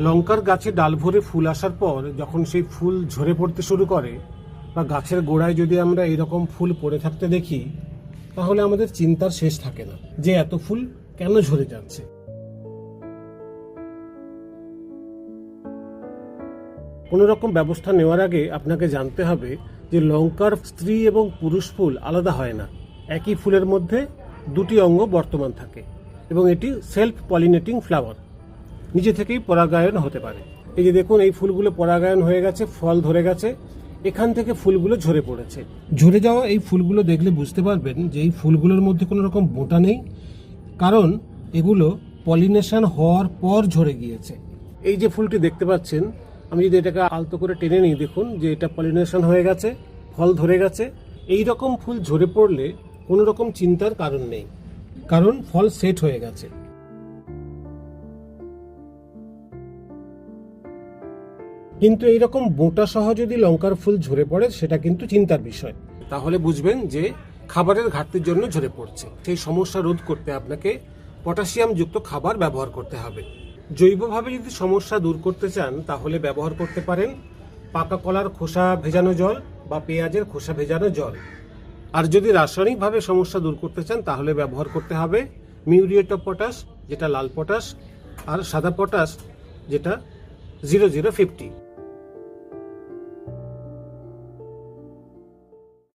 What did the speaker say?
লঙ্কার গাছে ডাল ভরে ফুল আসার পর যখন সেই ফুল ঝরে পড়তে শুরু করে বা গাছের গোড়ায় যদি আমরা এরকম ফুল পড়ে থাকতে দেখি, তাহলে আমাদের চিন্তার শেষ থাকে না যে এত ফুল কেন ঝরে যাচ্ছে। কোনো রকম ব্যবস্থা নেওয়ার আগে আপনাকে জানতে হবে যে লঙ্কার স্ত্রী এবং পুরুষ ফুল আলাদা হয় না। একই ফুলের মধ্যে দুটি অঙ্গ বর্তমান থাকে এবং এটি সেলফ পলিনেটিং ফ্লাওয়ার নিজে থেকেই পরাগায়ন হতে পারে। এই যে দেখুন, এই ফুলগুলো পরাগায়ন হয়ে গেছে, ফল ধরে গেছে, এখান থেকে ফুলগুলো ঝরে পড়েছে। ঝরে যাওয়া এই ফুলগুলো দেখলে বুঝতে পারবেন যে এই ফুলগুলোর মধ্যে কোনো রকম বোটা নেই, কারণ এগুলো পলিনেশন হওয়ার পর ঝরে গিয়েছে। এই যে ফুলটি দেখতে পাচ্ছেন, আমি যদি এটাকে আলতো করে টেনে নিই, দেখুন যে এটা পলিনেশন হয়ে গেছে, ফল ধরে গেছে। এই রকম ফুল ঝরে পড়লে কোনো রকম চিন্তার কারণ নেই, কারণ ফল সেট হয়ে গেছে। কিন্তু এইরকম বোটা সহ যদি লঙ্কার ফুল ঝরে পড়ে, সেটা কিন্তু চিন্তার বিষয়। তাহলে বুঝবেন যে খাবারের ঘাটতির জন্য ঝরে পড়ছে। সেই সমস্যা রোধ করতে আপনাকে পটাশিয়াম যুক্ত খাবার ব্যবহার করতে হবে। জৈবভাবে যদি সমস্যা দূর করতে চান, তাহলে ব্যবহার করতে পারেন পাকা কলার খোসা ভেজানো জল বা পেঁয়াজের খোসা ভেজানো জল। আর যদি রাসায়নিকভাবে সমস্যা দূর করতে চান, তাহলে ব্যবহার করতে হবে মিউরিয়েট অফ পটাশ, যেটা লাল পটাশ, আর সাদা পটাশ, যেটা জিরো জিরো ফিফটি।